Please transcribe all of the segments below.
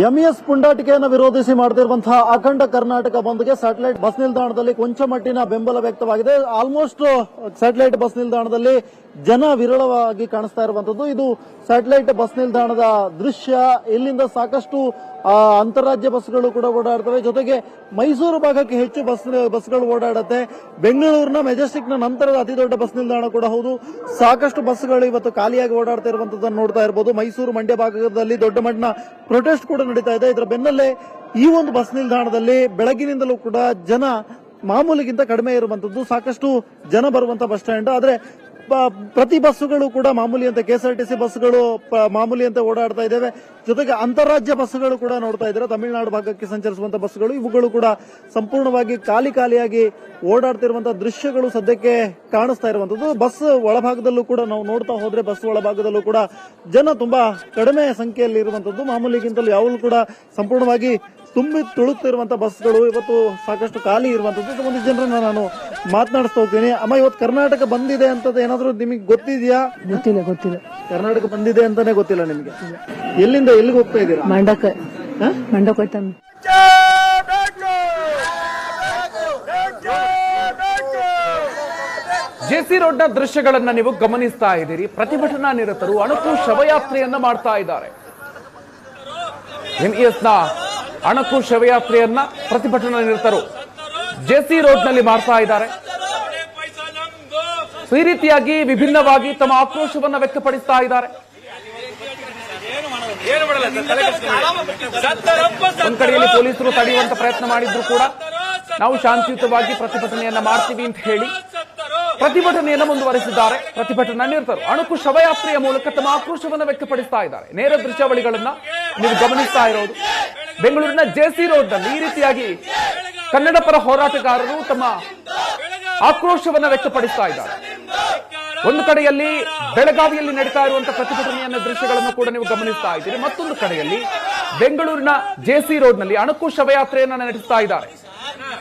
MES ಪುಂಡಾಟಿಕೆಯನ್ನು ವಿರೋಧಿಸಿ ಮಾಡ್ತಿರುವಂತಹ ಅಖಂಡ ಕರ್ನಾಟಕ ಬಂದ್ಗೆ ಸ್ಯಾಟಲೈಟ್ ಬಸ್ ನಿಲ್ದಾಣದಲ್ಲಿ ಕೊಂಚ ಮಟ್ಟಿನ ಬೆಂಬಲ ವ್ಯಕ್ತವಾಗಿದೆ. ಆಲ್ಮೋಸ್ಟ್ ಸ್ಯಾಟಲೈಟ್ ಬಸ್ ನಿಲ್ದಾಣದಲ್ಲಿ ಜನ ವಿರಳವಾಗಿ ಕಾಣಿಸ್ತಾ ಇರುವಂತದ್ದು ಇದು ಸ್ಯಾಟಲೈಟ್ ಬಸ್ ನಿಲ್ದಾಣದ ದೃಶ್ಯ. ಇಲ್ಲಿಂದ ಸಾಕಷ್ಟು ಅಂತಾರಾಜ್ಯ ಬಸ್ಗಳು ಕೂಡ ಓಡಾಡ್ತವೆ. ಜೊತೆಗೆ ಮೈಸೂರು ಭಾಗಕ್ಕೆ ಹೆಚ್ಚು ಬಸ್ ಬಸ್ಗಳು ಓಡಾಡುತ್ತೆ. ಬೆಂಗಳೂರಿನ ಮೆಜೆಸ್ಟಿಕ್ನ ನಂತರದ ಅತಿ ದೊಡ್ಡ ಬಸ್ ನಿಲ್ದಾಣ ಕೂಡ ಹೌದು. ಸಾಕಷ್ಟು ಬಸ್ಗಳು ಇವತ್ತು ಖಾಲಿಯಾಗಿ ಓಡಾಡ್ತಾ ಇರುವಂತದ್ದನ್ನು ನೋಡ್ತಾ ಇರಬಹುದು ಮೈಸೂರು ಮಂಡ್ಯ ಭಾಗದಲ್ಲಿ ದೊಡ್ಡ ಮಟ್ಟನ ಪ್ರೊಟೆಸ್ಟ್ ಕೂಡ ನಡೀತಾ ಇದೆ. ಇದರ ಬೆನ್ನಲ್ಲೇ ಈ ಒಂದು ಬಸ್ ನಿಲ್ದಾಣದಲ್ಲಿ ಬೆಳಗಿನಿಂದಲೂ ಕೂಡ ಜನ ಮಾಮೂಲಿಗಿಂತ ಕಡಿಮೆ ಇರುವಂತದ್ದು ಸಾಕಷ್ಟು ಜನ ಬರುವಂತ ಬಸ್ ಸ್ಟ್ಯಾಂಡ್. ಆದ್ರೆ ಪ್ರತಿ ಬಸ್ಸುಗಳು ಕೂಡ ಮಾಮೂಲಿ ಅಂತ ಕೆಎಸ್ಆರ್ಟಿಸಿ ಬಸ್ಗಳು ಮಾಮೂಲಿ ಅಂತ ಓಡಾಡ್ತಾ ಇದ್ದೇವೆ. ಜೊತೆಗೆ ಅಂತಾರಾಜ್ಯ ಬಸ್ಸುಗಳು ಕೂಡ ನೋಡ್ತಾ ಇದ್ದಾರೆ. ತಮಿಳುನಾಡು ಭಾಗಕ್ಕೆ ಸಂಚರಿಸುವಂತಹ ಬಸ್ಸುಗಳು, ಇವುಗಳು ಕೂಡ ಸಂಪೂರ್ಣವಾಗಿ ಖಾಲಿ ಖಾಲಿಯಾಗಿ ಓಡಾಡ್ತಿರುವಂತಹ ದೃಶ್ಯಗಳು ಸದ್ಯಕ್ಕೆ ಕಾಣಿಸ್ತಾ ಇರುವಂತದ್ದು. ಬಸ್ ಒಳಭಾಗದಲ್ಲೂ ಕೂಡ ನಾವು ನೋಡ್ತಾ ಹೋದ್ರೆ ಬಸ್ ಒಳಭಾಗದಲ್ಲೂ ಕೂಡ ಜನ ತುಂಬಾ ಕಡಿಮೆ ಸಂಖ್ಯೆಯಲ್ಲಿ ಇರುವಂತದ್ದು. ಮಾಮೂಲಿಗಿಂತಲೂ ಯಾವಾಗಲೂ ಕೂಡ ಸಂಪೂರ್ಣವಾಗಿ ತುಂಬಿ ತುಳುತ್ತಿರುವಂತಹ ಬಸ್ಗಳು ಇವತ್ತು ಸಾಕಷ್ಟು ಖಾಲಿ ಇರುವಂತದ್ದು. ಒಂದು ಜನರನ್ನ ನಾನು ಮಾತನಾಡಿಸ್ತಾ ಹೋಗ್ತೀನಿ. ಅಮ್ಮ ಇವತ್ತು ಕರ್ನಾಟಕ ಬಂದಿದೆ ಅಂತದ್ದು ಏನಾದರೂ ನಿಮಗೆ ಗೊತ್ತಿದೆಯಾ? ಗೊತ್ತಿಲ್ಲ ಗೊತ್ತಿಲ್ಲ. ಕರ್ನಾಟಕ ಬಂದಿದೆ ಅಂತಾನೆ ಗೊತ್ತಿಲ್ಲ ನಿಮಗೆ? ಎಲ್ಲಿಂದ ಎಲ್ಲಿಗೆ ಹೋಗ್ತಾ ಇದ್ದೀರಾ? ಮಂಡಕ ಹ? ಮಂಡಕ್ ಹೋಯ್ತಾನೆ ಜೆಸಿ ರೋಡ್ನ ದೃಶ್ಯಗಳನ್ನ ನೀವು ಗಮನಿಸ್ತಾ ಇದ್ದೀರಿ. ಪ್ರತಿಭಟನಾ ನಿರತರು ಅಣಕು ಶವಯಾತ್ರೆಯನ್ನ ಮಾಡ್ತಾ ಇದ್ದಾರೆ. ಎಂಇಎಸ್ನ ಅಣಕು ಶವಯಾತ್ರೆಯನ್ನ ಪ್ರತಿಭಟನಾ ನಿರತರು ಜೆಸಿ ರೋಡ್ನಲ್ಲಿ ಮಾಡ್ತಾ ಇದ್ದಾರೆ. ಈ ರೀತಿಯಾಗಿ ವಿಭಿನ್ನವಾಗಿ ತಮ್ಮ ಆಕ್ರೋಶವನ್ನು ವ್ಯಕ್ತಪಡಿಸ್ತಾ ಇದ್ದಾರೆ. ಒಂದ್ ಕಡೆಯಲ್ಲಿ ಪೊಲೀಸರು ತಡೆಯುವಂತ ಪ್ರಯತ್ನ ಮಾಡಿದ್ರು ಕೂಡ. ನಾವು ಶಾಂತಿಯುತವಾಗಿ ಪ್ರತಿಭಟನೆಯನ್ನ ಮಾಡ್ತೀವಿ ಅಂತ ಹೇಳಿ ಪ್ರತಿಭಟನೆಯನ್ನು ಮುಂದುವರೆಸಿದ್ದಾರೆ. ಪ್ರತಿಭಟನಾ ನಿರತರು. ಅಣುಕು ಶವಯಾತ್ರೆಯ ಮೂಲಕ ತಮ್ಮ ಆಕ್ರೋಶವನ್ನು ವ್ಯಕ್ತಪಡಿಸ್ತಾ ಇದ್ದಾರೆ. ನೇರ ದೃಶ್ಯಾವಳಿಗಳನ್ನ ನೀವು ಗಮನಿಸ್ತಾ ಇರೋದು. ಬೆಂಗಳೂರಿನ ಜೆಸಿ ರೋಡ್ನಲ್ಲಿ ಈ ರೀತಿಯಾಗಿ ಕನ್ನಡ ಪರ ಹೋರಾಟಗಾರರು ತಮ್ಮ ಆಕ್ರೋಶವನ್ನು ವ್ಯಕ್ತಪಡಿಸ್ತಾ ಇದ್ದಾರೆ. ಒಂದು ಕಡೆಯಲ್ಲಿ ಬೆಳಗಾವಿಯಲ್ಲಿ ನಡೀತಾ ಇರುವಂತಹ ಪ್ರತಿಭಟನೆಯ ದೃಶ್ಯಗಳನ್ನು ಕೂಡ ನೀವು ಗಮನಿಸ್ತಾ ಇದ್ದೀರಿ. ಮತ್ತೊಂದು ಕಡೆಯಲ್ಲಿ ಬೆಂಗಳೂರಿನ ಜೆಸಿ ರೋಡ್ನಲ್ಲಿ ಅಣುಕು ಶವಯಾತ್ರೆಯನ್ನ ನಡೆಸ್ತಾ ಇದ್ದಾರೆ.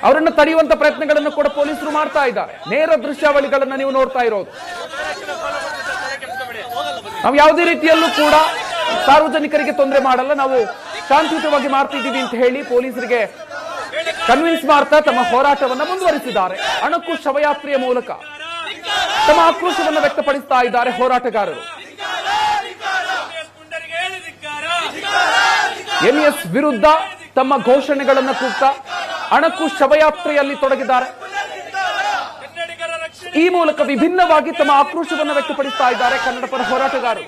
ಅವರನ್ನು ತಡೆಯುವಂತ ಪ್ರಯತ್ನಗಳನ್ನು ಕೂಡ ಪೊಲೀಸರು ಮಾಡ್ತಾ ಇದ್ದಾರೆ. ನೇರ ದೃಶ್ಯಾವಳಿಗಳನ್ನ ನೀವು ನೋಡ್ತಾ ಇರೋದು. ನಾವು ಯಾವುದೇ ರೀತಿಯಲ್ಲೂ ಕೂಡ ಸಾರ್ವಜನಿಕರಿಗೆ ತೊಂದರೆ ಮಾಡಲ್ಲ. ನಾವು ಶಾಂತಿಯುತವಾಗಿ ಮಾಡ್ತಿದ್ದೀವಿ ಅಂತ ಹೇಳಿ ಪೊಲೀಸರಿಗೆ ಕನ್ವಿನ್ಸ್ ಮಾಡ್ತಾ ತಮ್ಮ ಹೋರಾಟವನ್ನು ಮುಂದುವರಿಸಿದ್ದಾರೆ. ಅಣಕು ಶವಯಾತ್ರೆಯ ಮೂಲಕ ತಮ್ಮ ಆಕ್ರೋಶವನ್ನು ವ್ಯಕ್ತಪಡಿಸ್ತಾ ಇದ್ದಾರೆ ಹೋರಾಟಗಾರರು. ಎಂಎಸ್ ವಿರುದ್ಧ ತಮ್ಮ ಘೋಷಣೆಗಳನ್ನು ಕೂಗ್ತಾ ಅಣಕು ಶವಯಾತ್ರೆಯಲ್ಲಿ ತೊಡಗಿದ್ದಾರೆ. ಈ ಮೂಲಕ ವಿಭಿನ್ನವಾಗಿ ತಮ್ಮ ಆಕ್ರೋಶವನ್ನು ವ್ಯಕ್ತಪಡಿಸ್ತಾ ಇದ್ದಾರೆ ಕನ್ನಡ ಪರ ಹೋರಾಟಗಾರರು.